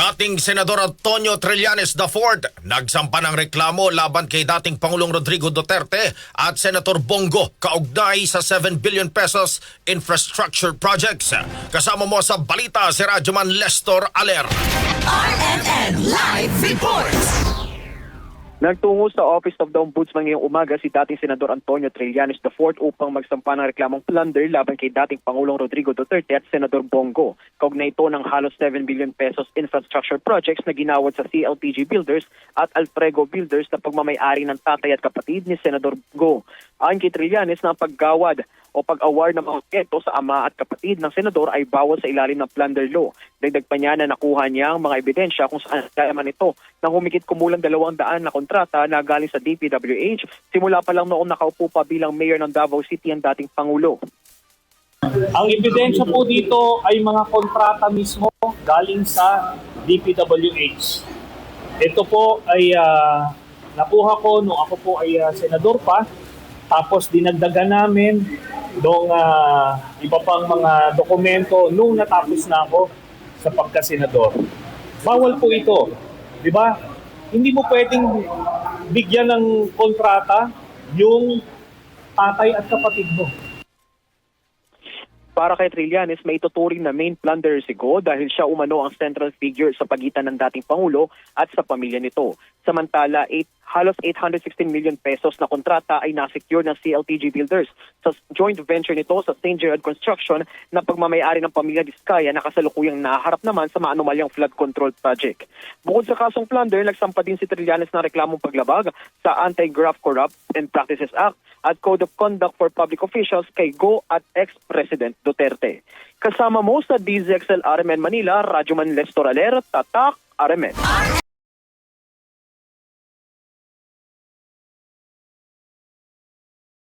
Dating Senador Antonio Trillanes IV nagsampa ng reklamo laban kay dating Pangulong Rodrigo Duterte at Senator Bongo kaugnay sa 7 billion pesos infrastructure projects. Kasama mo sa balita si Radyoman Lestor Aler. Reports. Nagtungo sa Office of the Ombudsman ngayong umaga si dating Senador Antonio Trillanes IV upang magsampa ng reklamong plunder laban kay dating Pangulong Rodrigo Duterte at Senador Bongo. Kaugnay ito ng halos 7 billion pesos infrastructure projects na ginawad sa CLTG Builders at Alfrego Builders na pagmamayari ng tatay at kapatid ni Senador Bongo. Ayon kay na paggawad o pag-award ng mga proyekto sa ama at kapatid ng senador ay bawal sa ilalim ng plunder law. Dagdag pa niya na nakuha niya ang mga ebidensya kung saan kaya man ito nang humigit kumulang dalawang daan na kontrata na galing sa DPWH simula pa lang noong nakaupo pa bilang mayor ng Davao City ang dating Pangulo. Ang ebidensya po dito ay mga kontrata mismo galing sa DPWH. Ito po ay ah, nakuha ko nung ako po ay ah, senador pa. Tapos dinagdagan namin nung ah, iba pang mga dokumento nung natapos na ako sa pagkasenador. Bawal po ito. Di ba? Hindi mo pwedeng bigyan ng kontrata yung tatay at kapatid mo. Para kay Trillanes, may ituturing na main plunderer si Go dahil siya umano ang central figure sa pagitan ng dating Pangulo at sa pamilya nito. Samantala, eight, halos 816 million pesos na kontrata ay nasecure ng CLTG Builders sa joint venture nito sa St. Gerard Construction na pagmamayari ng pamilya Diskaya na kasalukuyang naharap naman sa maanumalyang flood control project. Bukod sa kasong plunder, nagsampa din si Trillanes ng reklamong paglabag sa Anti-Graft Corrupt and Practices Act at Code of Conduct for Public Officials kay Go at ex-President Duterte. Kasama mo sa DZXL RMN Manila, Radyoman Lestor Aler, Tatak, RMN.